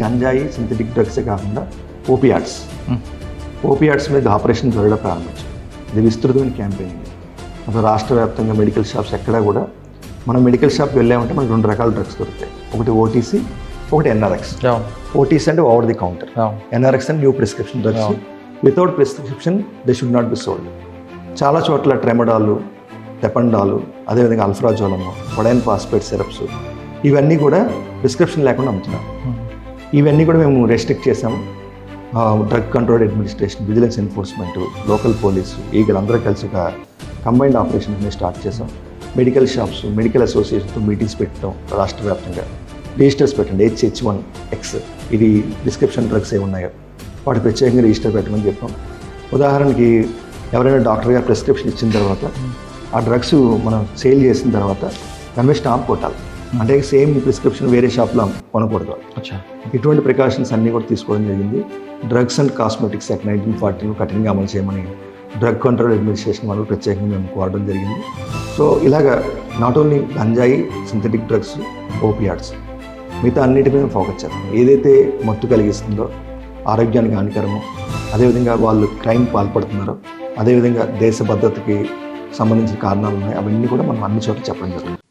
గంజాయి సింథటిక్ డ్రగ్సే కాకుండా ఓపియాట్స్ ఓపియాట్స్ మీద ఆపరేషన్ జరగడం ప్రారంభించాం ఇది విస్తృతమైన క్యాంపెయిన్. అసలు రాష్ట్ర వ్యాప్తంగా మెడికల్ షాప్స్ ఎక్కడా కూడా మనం మెడికల్ షాప్కి వెళ్ళామంటే మనకు రెండు రకాల డ్రగ్స్ దొరుకుతాయి. ఒకటి ఓటీసీ ఒకటి ఎన్ఆర్ఎక్స్. ఓటీసీ అంటే over the counter. NRx and new prescription drugs. Without prescription they should not be sold. చాలా చోట్ల ట్రెమడాలు తెపండాలు అదేవిధంగా అల్ఫ్రాజోలము వడైన్ ఫాస్ఫేట్ సిరప్స్ ఇవన్నీ కూడా ప్రిస్క్రిప్షన్ లేకుండా అమ్ముతున్నారు. ఇవన్నీ కూడా మేము రెస్ట్రిక్ట్ చేసాము drug control administration vigilance enforcement local police వీళ్ళందరూ కలిసి ఒక కంబైన్డ్ ఆపరేషన్ మేము స్టార్ట్ చేసాం మెడికల్ షాప్స్ మెడికల్ అసోసియేషన్తో మీటింగ్స్ పెట్టడం రాష్ట్ర వ్యాప్తంగా. రిజిస్టర్స్ పెట్టండి హెచ్హెచ్ వన్ ఎక్స్ ఇది ప్రిస్క్రిప్షన్ డ్రగ్స్ ఏ ఉన్నాయో. వాటి ప్రత్యేకంగా రిజిస్టర్ పెట్టమని చెప్పాం. ఉదాహరణకి ఎవరైనా డాక్టర్ గారు ప్రిస్క్రిప్షన్ ఇచ్చిన తర్వాత ఆ డ్రగ్స్ మనం సేల్ చేసిన తర్వాత దాని మీద స్టాంప్ కొట్టాలి. అంటే సేమ్ ప్రిస్క్రిప్షన్ వేరే షాప్లో కొనకూడదు. అచ్చా. ఇటువంటి ప్రికాషన్స్ అన్నీ కూడా తీసుకోవడం జరిగింది. Drugs and cosmetics act nineteen ఫార్టీలో కఠినంగా అమలు చేయమని డ్రగ్ కంట్రోల్ అడ్మినిస్ట్రేషన్ వాళ్ళు ప్రత్యేకంగా మేము కోరడం జరిగింది. సో ఇలాగా not only ganja synthetic drugs opioids మిగతా అన్నిటి మీద ఫోకస్ చేస్తాం ఏదైతే మత్తు కలిగిస్తుందో ఆరోగ్యానికి హానికరమో అదేవిధంగా వాళ్ళు క్రైమ్ పాల్పడుతున్నారో అదేవిధంగా దేశ భద్రతకి సంబంధించిన కారణాలు ఉన్నాయి అవన్నీ కూడా మనం అన్ని చోట్ల చెప్పడం జరుగుతుంది.